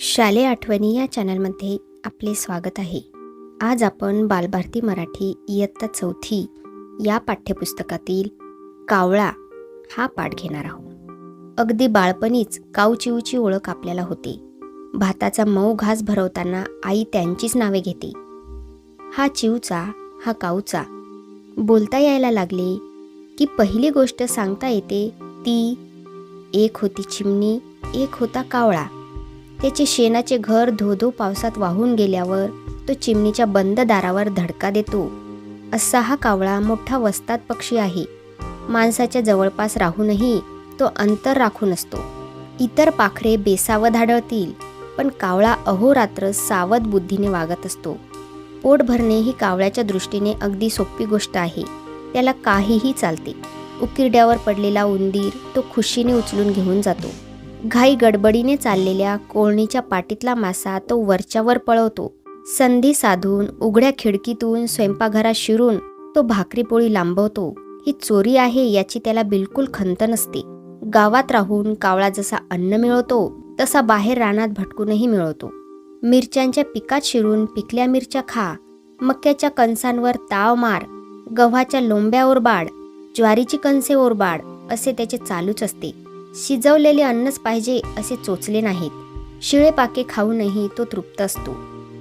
शालेय आठवणी या चॅनलमध्ये आपले स्वागत आहे. आज आपण बालभारती मराठी इयत्ता चौथी या पाठ्यपुस्तकातील कावळा हा पाठ घेणार आहोत. अगदी बाळपणीच कावचिवची ओळख आपल्याला होते. भाताचा मऊ घास भरवताना आई त्यांचीच नावे घेते. हा चिवचा हा काऊचा बोलता यायला लागले की पहिली गोष्ट सांगता येते ती एक होती चिमणी एक होता कावळा. त्याचे शेणाचे घर धोधो पावसात वाहून गेल्यावर तो चिमणीच्या बंद दारावर धडका देतो. असा हा कावळा मोठा वस्तात पक्षी आहे. माणसाच्या जवळपास राहूनही तो अंतर राखून असतो इतर पाखरे बेसावध आढळतील पण कावळा अहोरात्र सावध बुद्धीने वागत असतो. पोट भरणे ही कावळ्याच्या दृष्टीने अगदी सोपी गोष्ट आहे. त्याला काहीही चालते. उकिरड्यावर पडलेला उंदीर तो खुशीने उचलून घेऊन जातो. घाई गडबडीने चाललेल्या कोळणीच्या पाटीतला मासा तो वरच्यावर पळवतो. संधी साधून उघड्या खिडकीतून स्वयंपाकघरात शिरून तो भाकरी पोळी लांबवतो. ही चोरी आहे याची त्याला बिलकुल खंत नसते. गावात राहून कावळा जसा अन्न मिळवतो तसा बाहेर रानात भटकूनही मिळवतो. मिरच्यांच्या पिकात शिरून पिकल्या मिरच्या खा. मक्याच्या कणसांवर ताव मार. गव्हाच्या लोंब्या ओरबाड ज्वारीची कणसे ओरबाड असे त्याचे चालूच असते. शिजवलेले अन्नच पाहिजे असे चोचले नाहीत. शिळे पाके खाऊनही तो तृप्त असतो.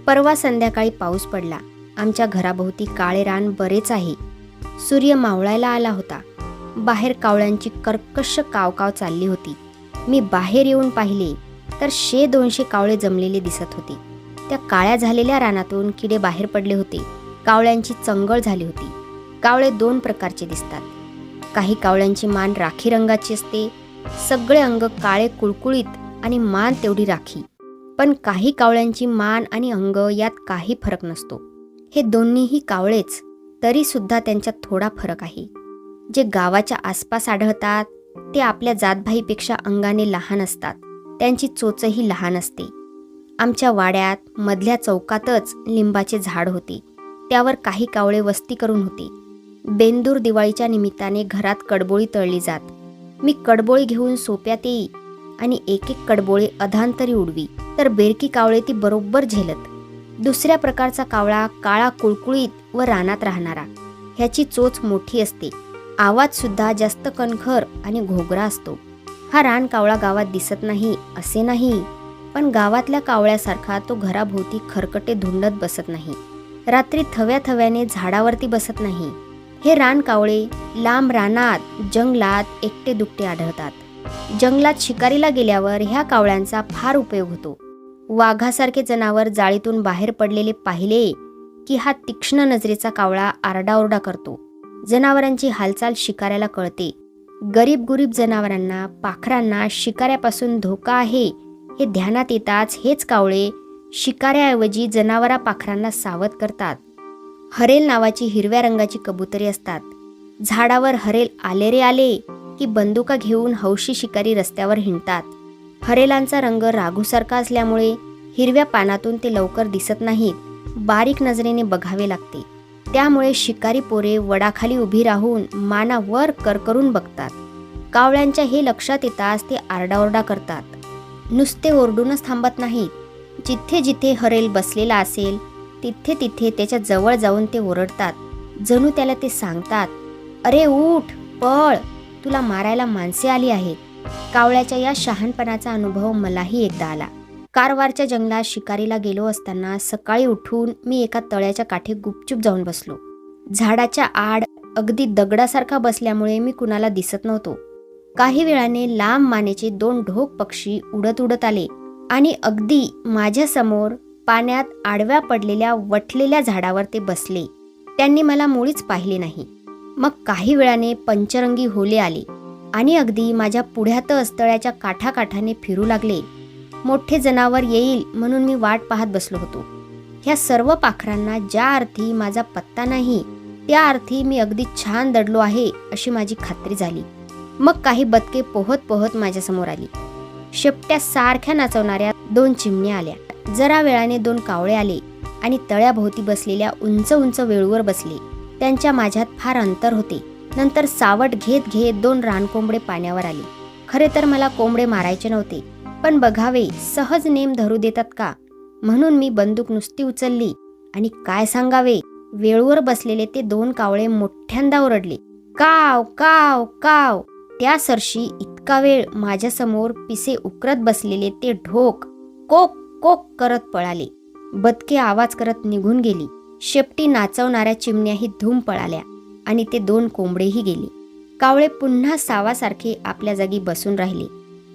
परवा संध्याकाळी पाऊस पडला. आमच्या घराभोवती काळे रान बरेच आहे. सूर्य मावळायला आला होता. बाहेर कावळ्यांची कर्कश कावकाव चालली होती. मी बाहेर येऊन पाहिले तर शे दोनशे कावळे जमलेले दिसत होते. त्या काळ्या झालेल्या रानातून किडे बाहेर पडले होते. कावळ्यांची चंगळ झाली होती. कावळे दोन प्रकारचे दिसतात. काही कावळ्यांची मान राखी रंगाची असते सगळे अंग काळे कुळकुळीत आणि मान तेवढी राखी. पण काही कावळ्यांची मान आणि अंग यात काही फरक नसतो. हे दोन्हीही कावळेच तरीसुद्धा त्यांच्यात थोडा फरक आहे. जे गावाच्या आसपास आढळतात ते आपल्या जातभाईपेक्षा अंगाने लहान असतात. त्यांची चोचही लहान असते. आमच्या वाड्यात मधल्या चौकातच लिंबाचे झाड होते. त्यावर काही कावळे वस्ती करून होते. बेंदूर दिवाळीच्या निमित्ताने घरात कडबोळी तळली जात. मी कडबोळी घेऊन सोप्यात येई आणि एक एक कडबोळे अधांतरी उडवी. तर बेरकी कावळे ती बरोबर झेलत. दुसऱ्या प्रकारचा कावळा काळा कुळकुळीत व रानात राहणारा. ह्याची चोच मोठी असते. आवाज सुद्धा जास्त कणखर आणि घोगरा असतो. हा रान कावळा गावात दिसत नाही असे नाही. पण गावातल्या कावळ्यासारखा तो घराभोवती खरकटे धुंडत बसत नाही. रात्री थव्या थव्याने झाडावरती बसत नाही. हे रान कावळे लांब रानात जंगलात एकटे दुकटे आढळतात. जंगलात शिकारीला गेल्यावर ह्या कावळ्यांचा फार उपयोग होतो. वाघासारखे जनावर जाळीतून बाहेर पडलेले पाहिले की हा तीक्ष्ण नजरेचा कावळा आरडाओरडा करतो. जनावरांची हालचाल शिकाऱ्याला कळते. गरीब गुरीब जनावरांना पाखरांना शिकाऱ्यापासून धोका आहे हे ध्यानात येताच हेच कावळे शिकाऱ्याऐवजी जनावरा पाखरांना सावध करतात. हरेल नावाची हिरव्या रंगाची कबुतरे असतात. झाडावर हरेल आले रे आले की बंदुका घेऊन हौशी शिकारी रस्त्यावर हिंडतात. हरेलांचा रंग राघूसारखा असल्यामुळे हिरव्या पानातून ते लवकर दिसत नाहीत बारीक नजरेने बघावे लागते. त्यामुळे शिकारी पोरे वडाखाली उभी राहून माना वर करकरून बघतात. कावळ्यांच्या हे लक्षात येताच ते आरडाओरडा करतात. नुसते ओरडूनच थांबत नाहीत. जिथे जिथे हरेल बसलेला असेल तिथे तिथे त्याच्याजवळ जाऊन ते ओरडतात. जणू त्याला ते सांगतात अरे उठ पळ तुला मारायला माणसे आली आहेत. कावळ्याच्या या शहाणपणाचा अनुभव मलाही एकदा आला. कारवारच्या जंगलात शिकारीला गेलो असताना सकाळी उठून मी एका तळ्याच्या काठी गुपचूप जाऊन बसलो. झाडाच्या आड अगदी दगडासारखा बसल्यामुळे मी कुणाला दिसत नव्हतो. काही वेळाने लांब मानेचे दोन ढोक पक्षी उडत उडत आले आणि अगदी माझ्यासमोर पाण्यात आडव्या पडलेल्या वटलेल्या झाडावर ते बसले. त्यांनी मला मुळीच पाहिले नाही. मग काही वेळाने पंचरंगी होले आले आणि अगदी माझ्या पुढ्यातच तळ्याच्या काठाकाठाने फिरू लागले. मोठे जनावर येईल म्हणून मी वाट पाहत बसलो होतो. ह्या सर्व पाखरांना ज्या अर्थी माझा पत्ता नाही त्या अर्थी मी अगदी छान दडलो आहे अशी माझी खात्री झाली. मग काही बदके पोहत पोहत माझ्यासमोर आली. शेपट्या सारख्या नाचवणाऱ्या दोन चिमण्या आल्या. जरा वेळाने दोन कावळे आले आणि तळ्याभोवती बसलेल्या उंच उंच वेळूवर बसले. त्यांच्या माझ्यात फार अंतर होते. नंतर सावट घेत घेत दोन रानकोंबडे पाण्यावर आले. खरे तर मला कोंबडे मारायचे नव्हते. पण बघावे सहज नेम धरू देतात का? म्हणून मी बंदूक नुसती उचलली आणि काय सांगावे? वेळूवर बसलेले ते दोन कावळे मोठ्यांदा ओरडले. काव काव काव. त्या सरशी इतका वेळ माझ्यासमोर पिसे उकरत बसलेले ते ढोक. कोक कोक करत पळाले. बदके आवाज करत निघून गेली. शेपटी नाचवणाऱ्या चिमण्याही धूम पळाल्या आणि ते दोन कोंबडेही गेली. कावळे पुन्हा सावासारखे आपल्या जागी बसून राहिले.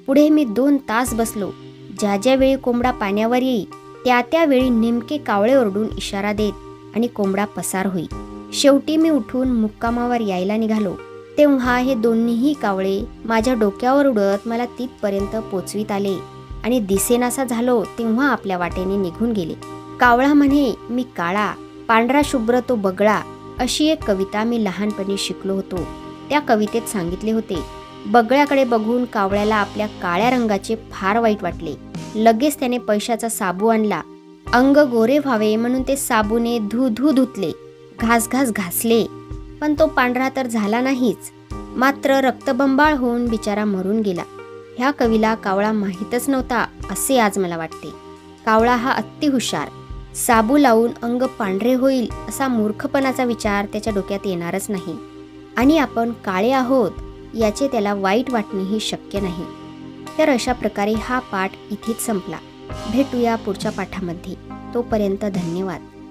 पुढे मी दोन तास बसलो. ज्या ज्या वेळी कोंबडा पाण्यावर येई त्या त्या वेळी नेमके कावळे ओरडून इशारा देत आणि कोंबडा पसार होई. शेवटी मी उठून मुक्कामावर यायला निघालो. तेव्हा हे दोन्हीही कावळे माझ्या डोक्यावर उडत मला तिथपर्यंत पोचवीत आले. आणि दिसेनासा झालो तेव्हा आपल्या वाटेने निघून गेले. कावळा म्हणे मी काळा पांढरा शुभ्र तो बगळा अशी एक कविता मी लहानपणी शिकलो होतो. त्या कवितेत सांगितले होते बगळ्याकडे बघून कावळ्याला आपल्या काळ्या रंगाचे फार वाईट वाटले. लगेच त्याने पैशाचा साबू आणला. अंग गोरे व्हावे म्हणून ते साबूने धू धू धुतले. घास घास घासले. पण तो पांढरा तर झाला नाहीच. मात्र रक्तबंबाळ होऊन बिचारा मरून गेला. ह्या कवीला कावळा माहीतच नव्हता असे आज मला वाटते. कावळा हा अतिहुशार साबू लावून अंग पांढरे होईल असा मूर्खपणाचा विचार त्याच्या डोक्यात येणारच नाही. आणि आपण काळे आहोत याचे त्याला वाईट वाटणेही शक्य नाही. तर अशा प्रकारे हा पाठ इथेच संपला. भेटूया पुढच्या पाठामध्ये. तोपर्यंत धन्यवाद.